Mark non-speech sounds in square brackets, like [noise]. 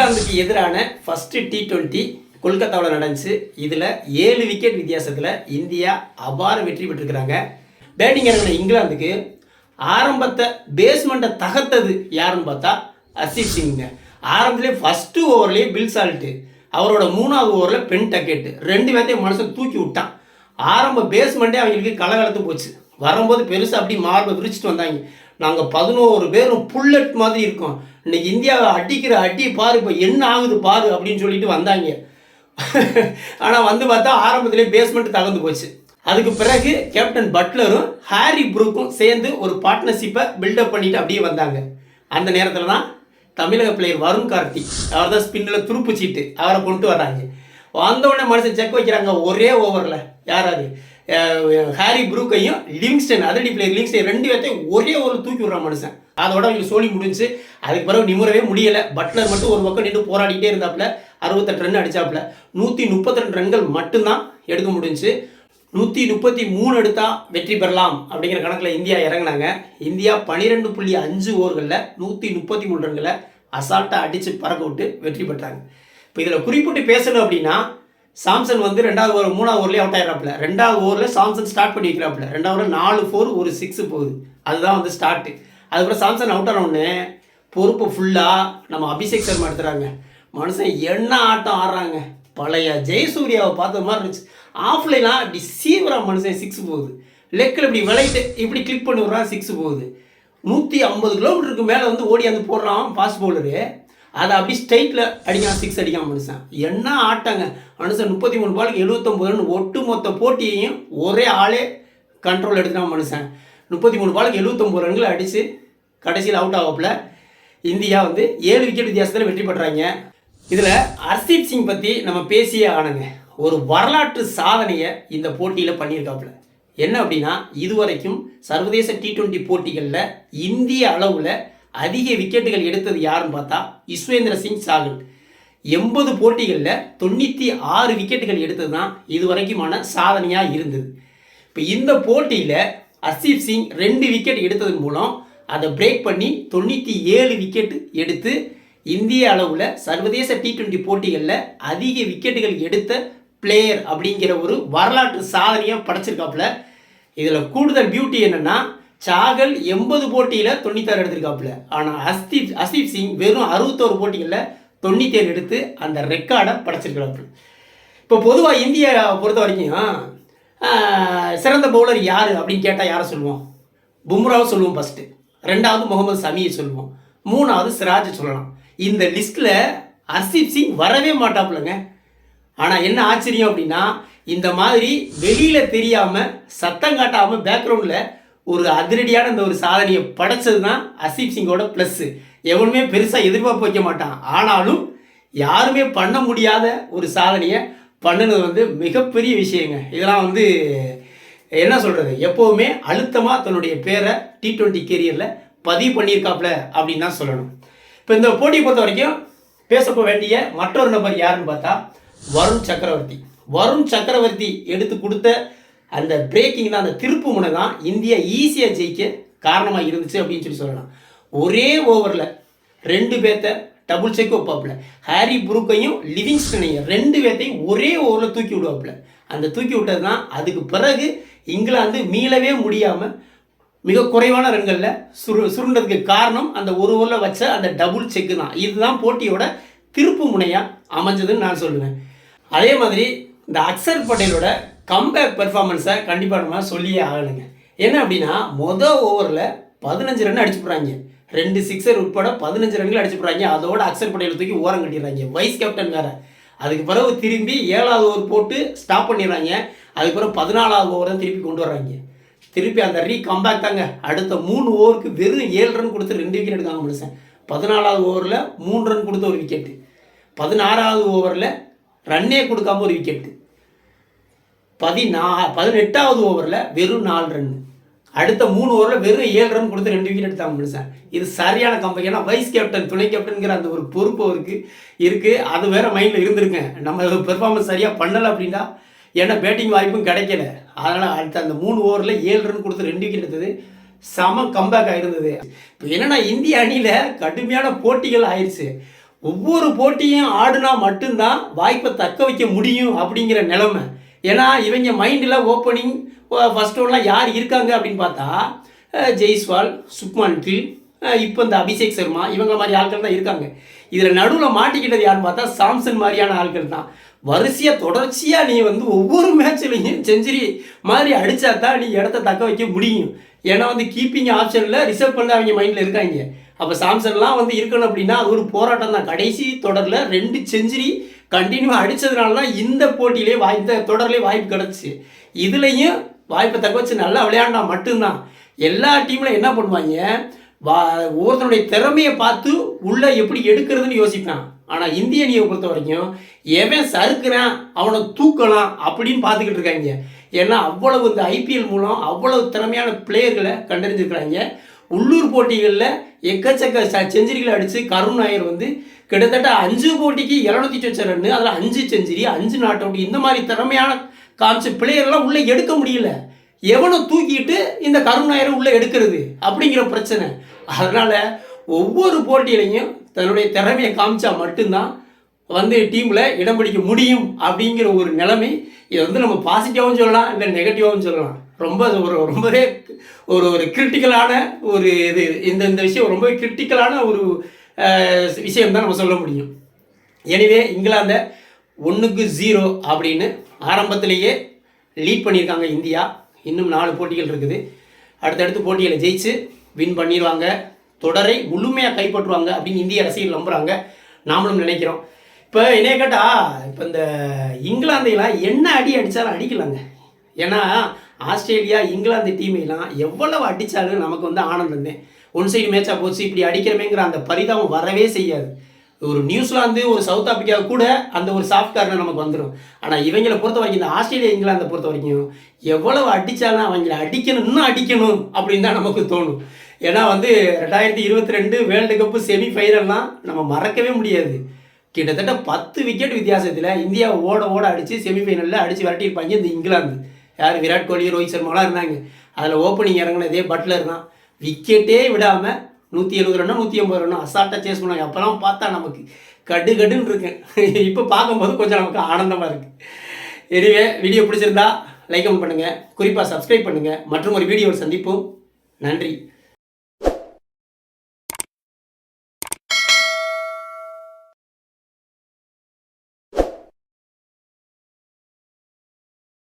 இங்கிலாந்துக்கு எதிரான first T twenty கொல்கத்தாவில் நடந்துச்சு. இதில் ஏழு விக்கெட் வித்தியாசத்தில் இந்தியா அபார வெற்றி பெற்றிருக்கிறாங்க. பேட்டிங் இறங்கின இங்கிலாந்துக்கு ஆரம்பத்தை பேஸ்மெண்ட்டை தகர்த்தது யாருன்னு பார்த்தா ஹர்ஷித் சிங்க ஆரம்பத்திலே ஃபஸ்ட்டு ஓவர்லேயே பில் சால்ட்டு அவரோட மூணாவது ஓவரில் பென் டக்கெட்டு ரெண்டு பேர்த்தையும் மனுஷன் தூக்கி விட்டான். ஆரம்ப பேஸ்மெண்ட்டே அவங்களுக்கு கலகலத்து போச்சு. வரும்போது பெருசாக அப்படி மார்பை விரிச்சிட்டு வந்தாங்க. நாங்கள் பதினோரு பேரும் புல்லட் மாதிரி இருக்கோம். இன்னைக்கு இந்தியாவை அடிக்கிற அடி பாரு இப்போ என்ன ஆகுது பாரு அப்படின்னு சொல்லிட்டு வந்தாங்க. ஆனால் வந்து பார்த்தா ஆரம்பத்திலே பேஸ்மெண்ட் தகர்ந்து போச்சு. அதுக்கு பிறகு கேப்டன் பட்லரும் ஹாரி ப்ரூக்கும் சேர்ந்து ஒரு பார்ட்னர்ஷிப்பை பில்டப் பண்ணிட்டு அப்படியே வந்தாங்க. அந்த நேரத்தில் தான் தமிழக பிளேயர் வருண் கார்த்திக் அவர் தான் ஸ்பின்னில் துருப்பு சீட்டு அவரை கொண்டு வர்றாங்க. வந்த உடனே மனுஷன் செக் வைக்கிறாங்க ஒரே ஓவரில் யாராவது ஹாரி ப்ரூக்கையும் லிவிங்ஸ்டன் அதிரடி பிளேயர் லிவிங்ஸ்டன் ரெண்டு பேர்த்தையும் ஒரே ஒரு தூக்கி விடுற மனுஷன். அதோட அவங்களுக்கு சோழி முடிஞ்சு அதுக்கு பிறகு நிமுறவே முடியலை. பட்லர் மட்டும் ஒரு பக்கம் நின்று போராடிட்டே இருந்தாப்புல. அறுபத்தெட்டு ரன் அடிச்சாப்புல. நூற்றி முப்பத்தி ரெண்டு ரன்கள் மட்டும்தான் எடுக்க முடிஞ்சுச்சு. நூற்றி முப்பத்தி மூணு எடுத்தால் வெற்றி பெறலாம் அப்படிங்கிற கணக்கில் இந்தியா இறங்குனாங்க. இந்தியா பனிரெண்டு புள்ளி அஞ்சு ஓவர்களில் நூற்றி முப்பத்தி மூணு ரன்களை அசால்ட்டாக அடித்து பறக்க விட்டு வெற்றி பெற்றாங்க. இப்போ இதில் குறிப்பிட்டு பேசணும் அப்படின்னா சாம்சன் வந்து ரெண்டாவது ஓவர் மூணாவது ஓவர்லேயே அவுட் ஆயிடுறாப்புல. ரெண்டாவது ஓவரில் சாம்சன் ஸ்டார்ட் பண்ணி வைக்கிறாப்புல ரெண்டாவது ஓவர் நாலு ஃபோர் ஒரு சிக்ஸ் போகுது. அதுதான் வந்து ஸ்டார்ட்டு அதுக்கப்புறம் சாம்சன் அவுட் ஆன பொறுப்பு ஃபுல்லாக நம்ம அபிஷேக் சர்மா எடுத்துறாங்க. மனுஷன் என்ன ஆட்டம் ஆடுறாங்க? பழைய ஜெயசூர்யாவை பார்த்த மாதிரி இருந்துச்சு. ஆஃப்லைனாக இப்படி சீவரா மனுஷன் சிக்ஸ் போகுது. லெக்கில் இப்படி விளையிட்டு இப்படி கிளிக் பண்ணி விட்றான் சிக்ஸ் போகுது. நூற்றி ஐம்பது கிலோமீட்டருக்கு மேலே வந்து ஓடி வந்து போடுறான் ஃபாஸ்ட் பவுலரு அதை அப்படி ஸ்ட்ரைட்டில் அடிக்கான் சிக்ஸ் அடிக்காம மனுஷன் என்ன ஆட்டங்க? மனுஷன் முப்பத்தி மூணு பாலுக்கு எழுபத்தொம்பது ரன் ஒட்டு மொத்த போட்டியையும் ஒரே ஆளே கண்ட்ரோல் எடுத்துட்டான் மனுஷன். முப்பத்தி மூணு பாலுக்கு எழுபத்தொம்பது ரன்கள் அடித்து கடைசியில் அவுட் ஆகப்பில் இந்தியா வந்து ஏழு விக்கெட் வித்தியாசத்தில் வெற்றி பெற்றாங்க. இதில் ஹர்ஷீப் சிங் பற்றி நம்ம பேசியே ஆனங்க ஒரு வரலாற்று சாதனையை இந்த போட்டியில் பண்ணியிருக்காப்புல. என்ன அப்படின்னா இதுவரைக்கும் சர்வதேச டி டுவெண்ட்டி போட்டிகளில் இந்திய அளவில் அதிக விக்கெட்டுகள் எடுத்தது யாருன்னு பார்த்தா இஸ்வேந்திர சிங் சாகல். எண்பது போட்டிகளில் தொண்ணூற்றி ஆறு விக்கெட்டுகள் எடுத்தது தான் இதுவரைக்குமான சாதனையாக இருந்தது. இப்போ இந்த போட்டியில் ஹர்ஷீப் சிங் ரெண்டு விக்கெட் எடுத்ததன் மூலம் அதை பிரேக் பண்ணி தொண்ணூற்றி ஏழு விக்கெட் எடுத்து இந்திய அளவில் சர்வதேச டி ட்வெண்ட்டி போட்டிகளில் அதிக விக்கெட்டுகள் எடுத்த பிளேயர் அப்படிங்கிற ஒரு வரலாற்று சாதனையாக படைச்சிருக்காப்புல. இதில் கூடுதல் பியூட்டி என்னென்னா சாகல் எண்பது போட்டியில் தொண்ணூத்தாறு எடுத்திருக்காப்புல. ஆனால் அஸ்தீப் ஹஸ்தீப் சிங் வெறும் அறுபத்தோரு போட்டிகளில் தொண்ணூத்தேழு எடுத்து அந்த ரெக்கார்டை படைச்சிருக்கிறாப்புல. இப்போ பொதுவாக இந்தியா பொறுத்த வரைக்கும் சிறந்த பவுலர் யார் அப்படின்னு கேட்டால் யாரை சொல்லுவோம்? பும்ராவை சொல்லுவோம் ஃபஸ்ட்டு ரெண்டாவது முகமது சமியை சொல்லுவோம். மூணாவது சிராஜை சொல்லலாம். இந்த லிஸ்ட்டில் ஹர்ஷீப் சிங் வரவே மாட்டாப்புலங்க. ஆனால் என்ன ஆச்சரியம் அப்படின்னா இந்த மாதிரி வெளியில் தெரியாமல் சத்தம் காட்டாமல் பேக்ரவுண்டில் ஒரு அதிரடியான இந்த ஒரு சாதனையை படைச்சது தான் அசீப் சிங்கோட ப்ளஸ்ஸு எவனுமே பெருசாக எதிர்பார்ப்பு வைக்க மாட்டான். ஆனாலும் யாருமே பண்ண முடியாத ஒரு சாதனையை பண்ணுனது வந்து மிகப்பெரிய விஷயங்க. இதெல்லாம் வந்து என்ன சொல்கிறது எப்போவுமே அழுத்தமாக தன்னுடைய பேரை டி ட்வெண்ட்டி கெரியரில் பதிவு பண்ணியிருக்காப்புல அப்படின்னு தான் சொல்லணும். இப்போ இந்த போட்டியை பொறுத்த வரைக்கும் பேசப்போ வேண்டிய மற்றொரு நபர் யாருன்னு பார்த்தா வருண் சக்கரவர்த்தி. வருண் சக்கரவர்த்தி எடுத்து கொடுத்த அந்த பிரேக்கிங் தான் அந்த திருப்பு முனை தான் இந்தியா ஈஸியாக ஜெயிக்க காரணமாக இருந்துச்சு அப்படின்னு சொல்லி சொல்லலாம். ஒரே ஓவரில் ரெண்டு பேர்த்த டபுள் செக் வைப்பாப்புல. ஹாரி புரூக்கையும் லிவிங்ஸ்டனையும் ரெண்டு பேர்த்தையும் ஒரே ஓவரில் தூக்கி விடுவாப்புல. அந்த தூக்கி விட்டது தான் அதுக்கு பிறகு இங்கிலாந்து மீளவே முடியாமல் மிக குறைவான ரன்களில் சுரு சுருண்டதுக்கு காரணம் அந்த ஒரு ஓவரில் வச்ச அந்த டபுள் செக்கு தான். இதுதான் போட்டியோட திருப்பு முனையாக அமைஞ்சதுன்னு நான் சொல்லுவேன். அதே மாதிரி இந்த அக்சர் பட்டேலோட கம்பேக் பெர்ஃபார்மன்ஸை கண்டிப்பாக நம்ம சொல்லியே ஆகணுங்க. என்ன அப்படின்னா மொதல் ஓவரில் பதினஞ்சு ரன் அடிச்சுடுறாங்க ரெண்டு சிக்ஸர் உட்பட பதினஞ்சு ரன்கள் அடிச்சுடுறாங்க அதோட அக்சர் பட்டேலை தூக்கி ஓரம் கட்டிடுறாங்க. வைஸ் கேப்டன் வேறு. அதுக்கு பிறகு திரும்பி ஏழாவது ஓவர் போட்டு ஸ்டாப் பண்ணிடுறாங்க. அதுக்கு பிறகு பதினாலாவது ஓவர் தான் திருப்பி கொண்டு வர்றாங்க. திருப்பி அந்த ரீ கம்பேக் தாங்க. அடுத்த மூணு ஓவருக்கு வெறும் ஏழு ரன் கொடுத்து ரெண்டு விக்கெட் எடுக்காங்க மனுஷன். பதினாலாவது ஓவரில் மூணு ரன் கொடுத்த ஒரு விக்கெட்டு பதினாறாவது ஓவரில் ரன்னே கொடுக்காம ஒரு விக்கெட்டு பதினா பதினெட்டாவது ஓவரில் வெறும் நாலு ரன் அடுத்த மூணு ஓவரில் வெறும் ஏழு ரன் கொடுத்து ரெண்டு விக்கெட் எடுத்தாங்க மனுஷன் இது சரியான கம்பெனி ஏன்னா வைஸ் கேப்டன் துணை கேப்டனுங்கிற அந்த ஒரு பொறுப்பு அவருக்கு இருக்குது அது வேற மைண்டில் இருந்திருக்கேன் நம்ம பெர்ஃபார்மன்ஸ் சரியாக பண்ணலை அப்படின்னா ஏன்னா பேட்டிங் வாய்ப்பும் கிடைக்கல. அதனால் அடுத்த அந்த மூணு ஓவரில் ஏழு ரன் கொடுத்து ரெண்டு விக்கெட் எடுத்தது சம கம்பேக் ஆயிருந்தது. இப்போ என்னன்னா இந்திய அணியில் கடுமையான போட்டிகள் ஆயிடுச்சு ஒவ்வொரு போட்டியும் ஆடுனா மட்டும்தான் வாய்ப்பை தக்க வைக்க முடியும் அப்படிங்கிற நிலைமை. ஏன்னா இவங்க மைண்டில் ஓப்பனிங் ஃபஸ்ட் ஒன்லாம் யார் இருக்காங்க அப்படின்னு பார்த்தா ஜெய்ஸ்வால் சுக்மான் கில் இப்போ இந்த அபிஷேக் சர்மா இவங்க மாதிரி ஆட்கள் தான் இருக்காங்க. இதில் நடுவில் மாட்டிக்கிட்டது யாருன்னு பார்த்தா சாம்சன் மாதிரியான ஆட்கள் தான். வரிசையாக தொடர்ச்சியாக நீ வந்து ஒவ்வொரு மேட்ச்லையும் செஞ்சுரி மாதிரி அடித்தா தான் நீ இடத்த தக்க வைக்க முடியும். ஏன்னா வந்து கீப்பிங் ஆப்ஷனில் ரிசர்வ் பண்ண அவங்க மைண்டில் இருக்காங்க. அப்போ சாம்சன்லாம் வந்து இருக்கணும் அப்படின்னா அது ஒரு போராட்டம் தான். கடைசி தொடரில் ரெண்டு செஞ்சுரி கண்டினியூவாக அடித்ததுனால தான் இந்த போட்டியிலே வாய் இந்த தொடர்லேயே வாய்ப்பு கிடச்சி. இதுலேயும் வாய்ப்பை தக்க வச்சு நல்லா விளையாண்டா மட்டும்தான். எல்லா டீமில் என்ன பண்ணுவாங்க? வா ஒவ்வொருத்தனுடைய திறமையை பார்த்து உள்ளே எப்படி எடுக்கிறதுன்னு யோசிப்பான். ஆனால் இந்திய அணியை பொறுத்த வரைக்கும் எவன் சறுக்கிறான் அவனை தூக்கலாம் அப்படின்னு பார்த்துக்கிட்டு இருக்காங்க. ஏன்னா அவ்வளவு இந்த ஐபிஎல் மூலம் அவ்வளவு திறமையான பிளேயர்களை கண்டறிஞ்சிருக்கிறாங்க. உள்ளூர் போட்டிகளில் எக்கச்சக்க ச- செஞ்சுரிகளை அடித்து கருண் நாயர் வந்து கிட்டத்தட்ட அஞ்சு போட்டிக்கு இரநூத்தி சொச்ச ரன்னு அதில் அஞ்சு செஞ்சுரி அஞ்சு நாட் அவுட். இந்த மாதிரி திறமையான காமிச்ச பிளேயர்லாம் உள்ளே எடுக்க முடியல. எவனை தூக்கிட்டு இந்த கருண் நாயரை உள்ளே எடுக்கிறது அப்படிங்கிற பிரச்சனை. அதனால் ஒவ்வொரு போட்டியிலையும் தன்னுடைய திறமையை காமிச்சா மட்டும்தான் வந்து டீமில் இடம் பிடிக்க முடியும் அப்படிங்கிற ஒரு நிலைமை இதை வந்து நம்ம பாசிட்டிவாகவும் சொல்லலாம் இல்லை நெகட்டிவாகவும் சொல்லலாம். ரொம்ப ஒரு ரொம்பவே ஒரு ஒரு கிரிட்டிக்கலான ஒரு இது இந்த இந்த விஷயம் ரொம்பவே கிரிட்டிக்கலான ஒரு விஷயம் தான் நம்ம சொல்ல முடியும். எனவே இங்கிலாந்தை ஒன்றுக்கு ஜீரோ அப்படின்னு ஆரம்பத்திலேயே லீட் பண்ணியிருக்காங்க இந்தியா. இன்னும் நாலு போட்டிகள் இருக்குது. அடுத்தடுத்து போட்டிகளை ஜெயிச்சு வின் பண்ணிடுவாங்க தொடரை முழுமையாக கைப்பற்றுவாங்க அப்படின்னு இந்திய ரசிகர்கள் நம்புகிறாங்க நாமளும் நினைக்கிறோம். இப்போ என்னைய கேட்டா இப்போ இந்த இங்கிலாந்தையெல்லாம் என்ன அடி அடித்தாலும் அடிக்கலாங்க. ஏன்னா ஆஸ்திரேலியா இங்கிலாந்து டீமையெல்லாம் எவ்வளவு அடித்தாலும் நமக்கு வந்து ஆனந்தம் தான் ஒன் சைடு மேட்சாக போச்சு இப்படி அடிக்கிறமேங்கிற அந்த பரிதாபம் வரவே செய்யாது. ஒரு நியூசிலாந்து ஒரு சவுத் ஆப்பிரிக்கா கூட அந்த ஒரு சாஃப்ட் கார்னர் நமக்கு வந்துடும் ஆனால் இவங்களை பொறுத்த வரைக்கும் இந்த ஆஸ்திரேலியா இங்கிலாந்தை பொறுத்த வரைக்கும் எவ்வளவு அடித்தாலும் அவங்கள அடிக்கணும் இன்னும் அடிக்கணும் அப்படின்னு தான் நமக்கு தோணும். ஏன்னா வந்து ரெண்டாயிரத்தி இருபத்தி ரெண்டு வேர்ல்டு கப்பு செமி ஃபைனல்லாம் நம்ம மறக்கவே முடியாது. கிட்டத்தட்ட பத்து விக்கெட் வித்தியாசத்தில் இந்தியா ஓட ஓட அடித்து செமிஃபைனலில் அடித்து விரட்டியிருப்பாங்க இந்த இங்கிலாந்து. யார்? விராட் கோலி ரோஹித் சர்மாலாம் இருந்தாங்க. அதில் ஓப்பனிங் இறங்கினதே பட்லர் தான். விக்கெட்டே விடாமல் நூற்றி எழுபது ரன்னோ நூற்றி ஐம்பது ரன்னோ அசால்ட்டாக சேஸ் பண்ணாங்க அப்போல்லாம் பார்த்தா நமக்கு கடு கடுன்னு இருக்கேன் [laughs] இப்போ பார்க்கும்போது கொஞ்சம் நமக்கு ஆனந்தமாக இருக்குது எனிவே வீடியோ பிடிச்சிருந்தா லைக் கமெண்ட் பண்ணுங்கள் குறிப்பாக சப்ஸ்கிரைப் பண்ணுங்கள் மற்றும் ஒரு வீடியோவில் சந்திப்போம். நன்றி.